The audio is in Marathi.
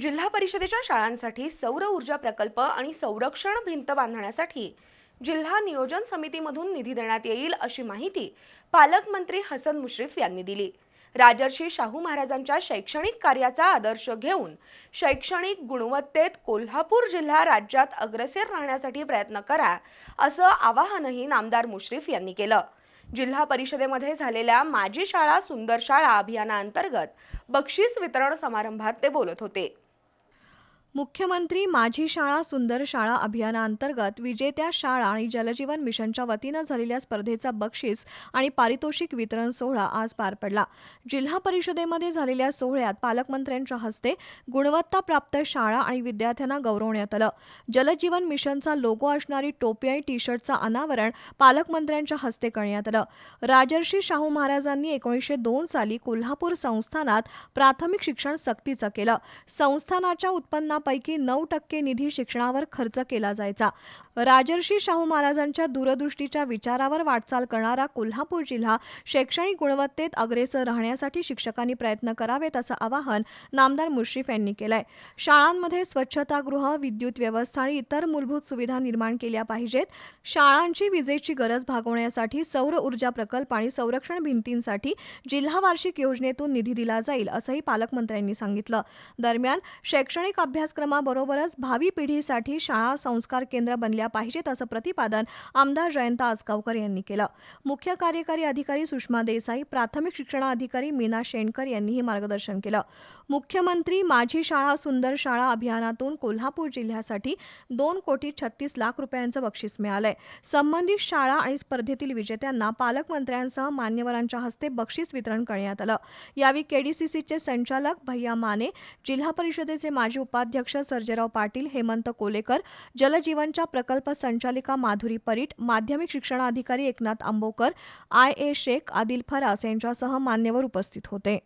जिल्हा परिषदेच्या शाळांसाठी सौर ऊर्जा प्रकल्प आणि संरक्षण भिंत बांधण्यासाठी जिल्हा नियोजन समितीमधून निधी देण्यात येईल अशी माहिती पालकमंत्री हसन मुश्रीफ यांनी दिली. राजर्षी शाहू महाराजांच्या शैक्षणिक कार्याचा आदर्श घेऊन शैक्षणिक गुणवत्तेत कोल्हापूर जिल्हा राज्यात अग्रेसर राहण्यासाठी प्रयत्न करा असं आवाहनही नामदार मुश्रीफ यांनी केलं. जिल्हा परिषदेमध्ये झालेल्या माझी शाळा सुंदर शाळा अभियानाअंतर्गत बक्षीस वितरण समारंभात ते बोलत होते. मुख्यमंत्री माझी शाळा सुंदर शाळा अभियानाअंतर्गत विजेत्या शाळा आणि जलजीवन मिशनच्या वतीनं झालेल्या स्पर्धेचा बक्षीस आणि पारितोषिक वितरण सोहळा आज पार पडला. जिल्हा परिषदेमध्ये झालेल्या सोहळ्यात पालकमंत्र्यांच्या हस्ते गुणवत्ताप्राप्त शाळा आणि विद्यार्थ्यांना गौरवण्यात आलं. जलजीवन मिशनचा लोगो असणारी टोपी आणि टी शर्टचं अनावरण पालकमंत्र्यांच्या हस्ते करण्यात आलं. राजर्षी शाहू महाराजांनी एकोणीसशे दोन साली कोल्हापूर संस्थानात प्राथमिक शिक्षण सक्तीचं केलं. संस्थानाच्या उत्पन्ना उत्पन्नापैकी नऊ टक्के निधी शिक्षणावर खर्च केला जायचा. राजर्षी शाहू महाराजांच्या दूरदृष्टीच्या विचारावर वाटचाल करणारा कोल्हापूर जिल्हा शैक्षणिक गुणवत्तेत अग्रेसर राहण्यासाठी शिक्षकांनी प्रयत्न करावेत असं आवाहन नामदार मुश्रीफ यांनी केलंय. शाळांमध्ये स्वच्छतागृह विद्युत व्यवस्था आणि इतर मूलभूत सुविधा निर्माण केल्या पाहिजेत. शाळांची विजेची गरज भागवण्यासाठी सौर ऊर्जा प्रकल्प आणि संरक्षण भिंतींसाठी जिल्हा वार्षिक योजनेतून निधी दिला जाईल असंही पालकमंत्र्यांनी सांगितलं. दरम्यान शैक्षणिक अभ्यास अभ्यासक्रमाबरोबरच भावी पिढीसाठी शाळा संस्कार केंद्र बनल्या पाहिजेत असं प्रतिपादन आमदार जयंत आसगावकर यांनी केलं. मुख्य कार्यकारी अधिकारी सुषमा देसाई प्राथमिक शिक्षणाधिकारी मीना शेणकर यांनीही मार्गदर्शन केलं. मुख्यमंत्री माझी शाळा सुंदर शाळा अभियानातून कोल्हापूर जिल्ह्यासाठी दोन कोटी छत्तीस लाख रुपयांचं बक्षीस मिळालंय. संबंधित शाळा आणि स्पर्धेतील विजेत्यांना पालकमंत्र्यांसह मान्यवरांच्या हस्ते बक्षीस वितरण करण्यात आलं. यावेळी केडीसीसीचे संचालक भैया माने जिल्हा परिषदेचे माजी उपाध्यक्ष अध्यक्ष सर्जेराव पाटील हेमंत कोलेकर जलजीवनच्या प्रकल्प संचालिका माधुरी परीट माध्यमिक शिक्षणाधिकारी एकनाथ आंबोकर आय ए शेख आदिल फरास यांच्यासह मान्यवर उपस्थित होते.